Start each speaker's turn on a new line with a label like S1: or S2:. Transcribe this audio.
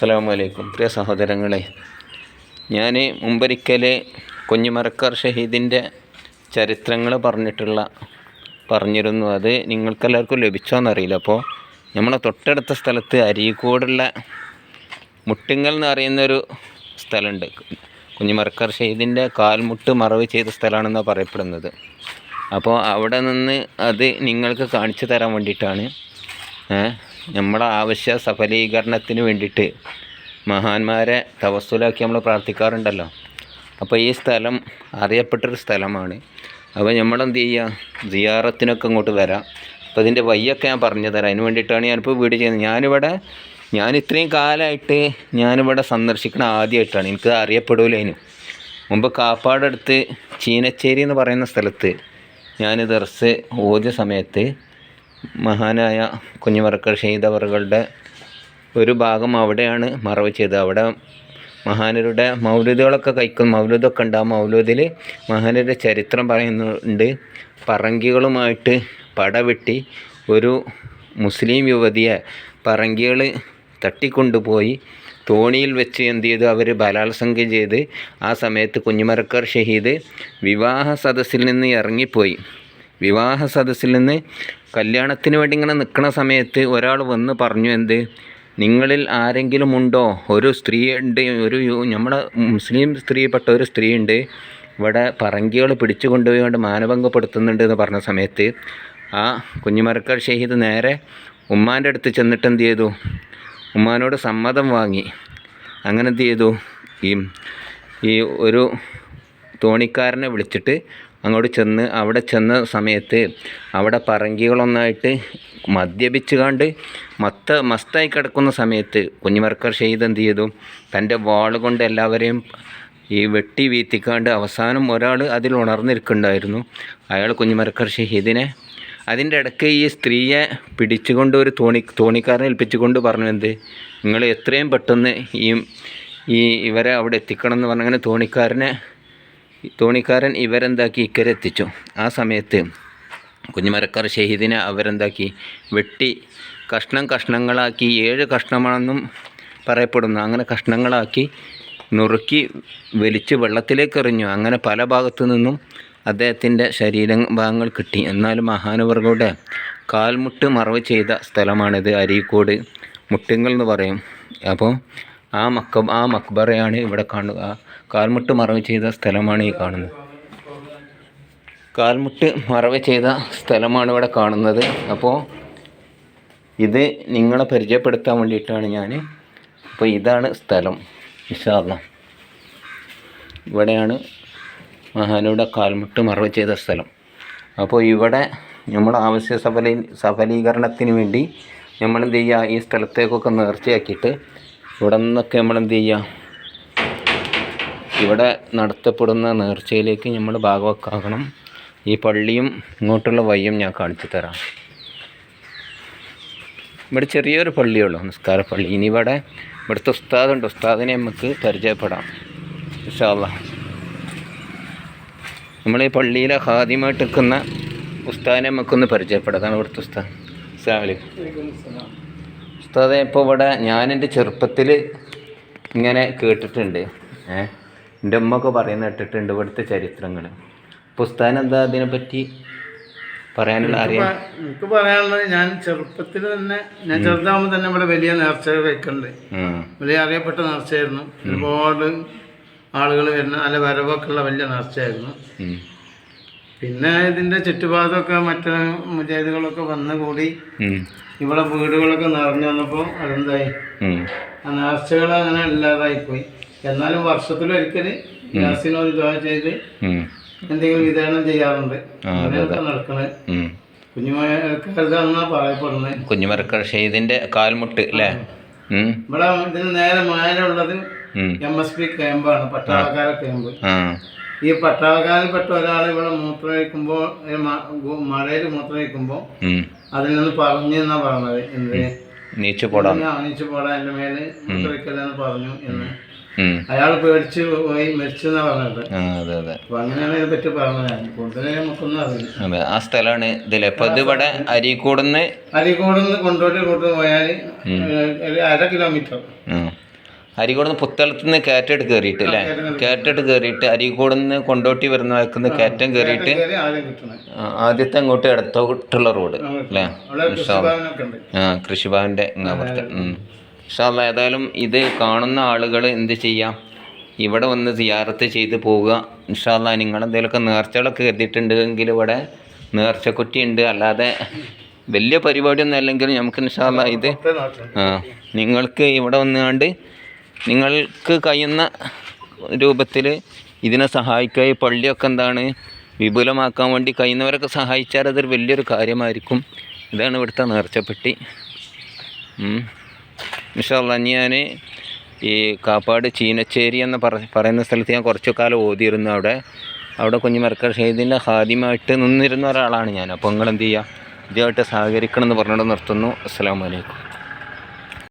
S1: അസ്സലാമു അലൈക്കും പ്രിയ സഹോദരങ്ങളെ ഞാൻ മുമ്പൊരിക്കൽ കുഞ്ഞുമരക്കാർ ഷഹീദിന്റെ ചരിത്രങ്ങൾ പറഞ്ഞിട്ടുള്ള പറഞ്ഞിരുന്നു. അത് നിങ്ങൾക്കെല്ലാവർക്കും ലഭിച്ചോന്നറിയില്ല. അപ്പോൾ നമ്മളെ തൊട്ടടുത്ത സ്ഥലത്ത് അരീക്കോടുള്ള മുട്ടിങ്ങൽ എന്ന് പറയുന്നൊരു സ്ഥലമുണ്ട്. കുഞ്ഞുമരക്കാർ ഷഹീദിന്റെ കാൽമുട്ട് മറവ് ചെയ്ത സ്ഥലമാണെന്നാണ് പറയപ്പെടുന്നത്. അപ്പോൾ അവിടെ നിന്ന് അത് നിങ്ങൾക്ക് കാണിച്ചു തരാൻ വേണ്ടിയിട്ടാണ്. ഏ, നമ്മളെ ആവശ്യ സഫലീകരണത്തിന് വേണ്ടിയിട്ട് മഹാന്മാരെ തവസ്സുലാക്കി നമ്മൾ പ്രാർത്ഥിക്കാറുണ്ടല്ലോ. അപ്പോൾ ഈ സ്ഥലം അറിയപ്പെട്ടൊരു സ്ഥലമാണ്. അപ്പോൾ നമ്മളെന്ത് ചെയ്യുക? സിയാറത്തിനൊക്കെ ഇങ്ങോട്ട് വരാം. അപ്പോൾ ഇതിന്റെ വയ്യൊക്കെ ഞാൻ പറഞ്ഞു തരാം. അതിന് വേണ്ടിയിട്ടാണ് ഞാനിപ്പോൾ വീട് ചെയ്യുന്നത്. ഞാനിവിടെ ഞാൻ ഇത്രയും കാലമായിട്ട് ഞാനിവിടെ സന്ദർശിക്കണ ആദ്യമായിട്ടാണ്. എനിക്ക് അറിയപ്പെടില്ല അതിന് മുമ്പ് കാപ്പാടടുത്ത് ചീനച്ചേരി എന്ന് പറയുന്ന സ്ഥലത്ത് ഞാൻ ദർസ് ഓതിയ സമയത്ത് മഹാനായ കുഞ്ഞുമറക്കർ ഷെയ്ദവറുകളുടെ ഒരു ഭാഗം അവിടെയാണ് മറവ് ചെയ്തത്. അവിടെ മഹാനരുടെ മൗലൂദുകളൊക്കെ കഴിക്കും. മൗലൂദൊക്കെ ഉണ്ട്. ആ മൗലൂദിൽ മഹാനരുടെ ചരിത്രം പറയുന്നുണ്ട്. പറങ്കികളുമായിട്ട് പടവെട്ടി ഒരു മുസ്ലിം യുവതിയെ പറങ്കികൾ തട്ടിക്കൊണ്ടുപോയി തോണിയിൽ വെച്ച് എന്ത് ചെയ്തു? അവർ ബലാത്സംഗം ചെയ്ത് ആ സമയത്ത് കുഞ്ഞുമരക്കാർ ഷഹീദ് വിവാഹ സദസ്സിൽ നിന്ന് ഇറങ്ങിപ്പോയി. വിവാഹ സദസ്സിൽ നിന്ന് കല്യാണത്തിന് വേണ്ടി ഇങ്ങനെ നിൽക്കുന്ന സമയത്ത് ഒരാൾ വന്ന് പറഞ്ഞു എന്ത്? നിങ്ങളിൽ ആരെങ്കിലും ഉണ്ടോ? ഒരു സ്ത്രീ ഉണ്ട് ഒരു നമ്മുടെ മുസ്ലിം സ്ത്രീപ്പെട്ട ഒരു സ്ത്രീ ഉണ്ട് ഇവിടെ പറങ്കികൾ പിടിച്ചു കൊണ്ടുപോയി കൊണ്ട് മാനഭംഗപ്പെടുത്തുന്നുണ്ട് എന്ന് പറഞ്ഞ സമയത്ത് ആ കുഞ്ഞുമരക്കാർ ഷഹീദ് നേരെ ഉമ്മാന്റെ അടുത്ത് ചെന്നിട്ട് എന്ത് ചെയ്തു? ഉമ്മാനോട് സമ്മതം വാങ്ങി. അങ്ങനെ എന്ത് ചെയ്തു? ഈ ഒരു തോണിക്കാരനെ വിളിച്ചിട്ട് അങ്ങോട്ട് ചെന്ന് അവിടെ ചെന്ന സമയത്ത് അവിടെ പറങ്കികളൊന്നായിട്ട് മദ്യപിച്ച് കണ്ട് മത്ത മസ്തായി കിടക്കുന്ന സമയത്ത് കുഞ്ഞുമർക്കർ ഷെയ്ദ് എന്ത് ചെയ്തു? തന്റെ വാൾ കൊണ്ട് എല്ലാവരെയും ഈ വെട്ടി വീത്തിക്കാണ്ട് അവസാനം ഒരാൾ അതിൽ ഉണർന്നിരിക്കുന്നുണ്ടായിരുന്നു. അയാൾ കുഞ്ഞുമരക്കർ ഷഹീദിനെ അതിന്റെ ഇടയ്ക്ക് ഈ സ്ത്രീയെ പിടിച്ചുകൊണ്ട് ഒരു തോണി തോണിക്കാരനെ ഏൽപ്പിച്ചുകൊണ്ട് പറഞ്ഞു എന്ത്? നിങ്ങൾ എത്രയും പെട്ടെന്ന് ഈ ഈ ഇവരെ അവിടെ എത്തിക്കണം എന്ന് പറഞ്ഞങ്ങനെ തോണിക്കാരനെ തോണിക്കാരൻ ഇവരെന്താക്കി? ഇക്കരെ എത്തിച്ചു ആ സമയത്ത് കുഞ്ഞുമരക്കാർ ഷഹീദിനെ അവരെന്താക്കി? വെട്ടി കഷ്ണം കഷ്ണങ്ങളാക്കി ഏഴ് കഷ്ണമാണെന്നും പറയപ്പെടുന്നു. അങ്ങനെ കഷ്ണങ്ങളാക്കി നുറുക്കി വലിച്ച് വെള്ളത്തിലേക്ക് എറിഞ്ഞു അങ്ങനെ പല ഭാഗത്തു നിന്നും അദ്ദേഹത്തിന്റെ ശരീര ഭാഗങ്ങൾ കിട്ടി. എന്നാലും മഹാനുവർഗയുടെ കാൽമുട്ട് മറവ് ചെയ്ത സ്ഥലമാണിത്. അരീക്കോട് മുട്ടിങ്ങൽ എന്ന് പറയും. അപ്പോൾ ആ മക്ക ആ മക്ബറയാണ് ഇവിടെ കാണുക കാൽമുട്ട് മറവ് ചെയ്ത സ്ഥലമാണ് ഈ കാണുന്നത്. കാൽമുട്ട് മറവ് ചെയ്ത സ്ഥലമാണ് ഇവിടെ കാണുന്നത്. അപ്പോൾ ഇത് നിങ്ങളെ പരിചയപ്പെടുത്താൻ വേണ്ടിയിട്ടാണ് ഞാൻ അപ്പോൾ ഇതാണ് സ്ഥലം വിശാല ഇവിടെയാണ് മഹാനുടെ കാൽമുട്ട് മറവ് ചെയ്ത സ്ഥലം. അപ്പോൾ ഇവിടെ നമ്മൾ ആവശ്യ സഫലീ സഫലീകരണത്തിന് വേണ്ടി നമ്മളെന്ത് ചെയ്യുക ഈ സ്ഥലത്തേക്കൊക്കെ നേർച്ചയാക്കിയിട്ട് ഇവിടെ നിന്നൊക്കെ നമ്മളെന്ത് ചെയ്യുക ഇവിടെ നടത്തപ്പെടുന്ന നേർച്ചയിലേക്ക് നമ്മൾ ഭാഗവക്കാകണം ഈ പള്ളിയും ഇങ്ങോട്ടുള്ള വയ്യും ഞാൻ കാണിച്ചു തരാം. ഇവിടെ ചെറിയൊരു പള്ളിയുള്ളൂ നിസ്കാര പള്ളി. ഇനി ഇവിടെ ഇവിടുത്തെ ഉസ്താദുണ്ട്. ഉസ്താദിനെ നമുക്ക് പരിചയപ്പെടാം വിശാല നമ്മൾ ഈ പള്ളിയിലെ ആദ്യമായിട്ട് നിൽക്കുന്ന ഉസ്താദിനെ നമുക്കൊന്ന് പരിചയപ്പെടാം. അതാണ് ഇവിടുത്തെ ഉസ്താദ്. അലൈക്കും. ഉസ്താദെ ഇപ്പോൾ ഇവിടെ ഞാനെന്റെ ചെറുപ്പത്തിൽ ഇങ്ങനെ കേട്ടിട്ടുണ്ട്. ഏഹ്? എന്റെ ഉമ്മയൊക്കെ പറയുന്ന കേട്ടിട്ടുണ്ട് ഇവിടുത്തെ ചരിത്രങ്ങൾ പുസ്തകം എന്താ എന്താ അതിനെപ്പറ്റി പറയാനുള്ള അറിയാം
S2: എനിക്ക് പറയാനുള്ളത് ഞാൻ ചെറുപ്പത്തിൽ തന്നെ ഞാൻ ചെറുതാകുമ്പോൾ തന്നെ ഇവിടെ വലിയ നേർച്ചകൾ വെക്കുന്നുണ്ട് വലിയ അറിയപ്പെട്ട നേർച്ചയായിരുന്നു. ഒരുപാട് ആളുകൾ വരുന്ന നല്ല വരവൊക്കെ ഉള്ള വലിയ നേർച്ചയായിരുന്നു. പിന്നെ ഇതിന്റെ ചുറ്റുപാടൊക്കെ മറ്റു മുജാഹിദുകളൊക്കെ വന്നു കൂടി ഇവിടെ വീടുകളൊക്കെ നിറഞ്ഞു വന്നപ്പോൾ അതെന്തായി? ആ നേർച്ചകൾ അങ്ങനെ ഇല്ലാതായി പോയി എന്നാലും വർഷത്തിലൊരിക്കൽ ഗ്യാസിനോട് ദുആ ചെയ്ത്. എന്തെങ്കിലും വിതരണം ചെയ്യാറുണ്ട്. അങ്ങനെയൊക്കെ നടക്കണേ.
S1: ഉം.
S2: കുഞ്ഞുമക്കാരുതാണെന്നാ പറയപ്പെടുന്നത്
S1: കുഞ്ഞുമരക്കർ കാൽമുട്ട് അല്ലേ.
S2: ഇവിടെ ഇതിന് നേരെ മേലുള്ളത്. എം എസ് പി ക്യാമ്പാണ് പട്ടാളക്കാര ക്യാമ്പ്. ഈ പട്ടാളക്കാരിൽപ്പെട്ട ഒരാൾ ഇവിടെ മൂത്രമൊഴിക്കുമ്പോൾ മഴയിൽ മൂത്രമൊഴിക്കുമ്പോൾ
S1: വയ്ക്കുമ്പോ
S2: അതിൽ നിന്ന് പറഞ്ഞു എന്നാ പറഞ്ഞത് എന്ത്?
S1: നീച്ചു പോടാ
S2: നീച്ചു പോടാ എന്റെ മേൽ മൂത്രമൊഴിക്കല്ലെന്ന് പറഞ്ഞു എന്ന്. അയാൾ പേടിച്ച് പോയി മരിച്ചു എന്നാ പറഞ്ഞത്. അപ്പൊ അങ്ങനെയാണ് ഇതിനെ പറ്റി പറഞ്ഞത്. കൂടുതൽ നമുക്കൊന്നും അറിയില്ല.
S1: അതെ ആ സ്ഥലമാണ് ഇതിലെ. അപ്പോൾ ഇത് ഇവിടെ അരീക്കോടുന്ന്
S2: അരീക്കോട് നിന്ന് കൊണ്ടോട്ട് കൊണ്ടു പോയാൽ ഒരു അര കിലോമീറ്റർ.
S1: അരികോടുന്ന് പുത്തളത്ത് നിന്ന് കയറ്റെട്ട് കയറിയിട്ട് അല്ലേ? കയറ്റെട്ട് കയറിയിട്ട് അരികോട് നിന്ന് കൊണ്ടോട്ടി വരുന്ന വയ്ക്കുന്ന കയറ്റം കയറിയിട്ട്
S2: കയറി ആദ്യം
S1: ആദ്യത്തെ അങ്ങോട്ട് ഇടത്തോട്ടുള്ള റോഡ് അല്ലേ? ആ കൃഷിഭവന്റെ ഇങ്ങാപുറത്ത് ഇൻഷാല്ല ഏതായാലും ഇത് കാണുന്ന ആളുകൾ എന്ത് ചെയ്യാം? ഇവിടെ വന്ന് സിയാറത്ത് ചെയ്ത് പോവുക. ഇൻഷാല്ല നിങ്ങൾ എന്തെങ്കിലുമൊക്കെ നേർച്ചകളൊക്കെ കരുതിയിട്ടുണ്ടെങ്കിൽ ഇവിടെ നേർച്ചക്കുറ്റി ഉണ്ട് അല്ലാതെ വലിയ പരിപാടിയൊന്നും അല്ലെങ്കിലും നമുക്ക് ഇൻഷാല്ല ഇത്. ആ നിങ്ങൾക്ക് ഇവിടെ വന്നുകൊണ്ട് നിങ്ങൾക്ക് കഴിയുന്ന രൂപത്തിൽ ഇതിനെ സഹായിക്കുക. ഈ പള്ളിയൊക്കെ എന്താണ് വിപുലമാക്കാൻ വേണ്ടി കഴിയുന്നവരൊക്കെ സഹായിച്ചാൽ അതൊരു വലിയൊരു കാര്യമായിരിക്കും. ഇതാണ് ഇവിടുത്തെ നേർച്ചപ്പെട്ടി. ഇൻഷാല്ല ഞാൻ ഈ കാപ്പാട് ചീനച്ചേരി എന്ന് പറ പറയുന്ന സ്ഥലത്ത് ഞാൻ കുറച്ചു കാലം ഓതിയിരുന്നു അവിടെ. അവിടെ കുഞ്ഞുമരക്കർ ഷെയ്ദിന്റെ ഹാദ്യമായിട്ട് നിന്നിരുന്ന ഒരാളാണ് ഞാൻ. അപ്പോൾ നിങ്ങൾ എന്ത് ചെയ്യുക ഇതുമായിട്ട് സഹകരിക്കണം എന്ന് പറഞ്ഞുകൊണ്ട് നിർത്തുന്നു. അസ്സാം വലൈക്കും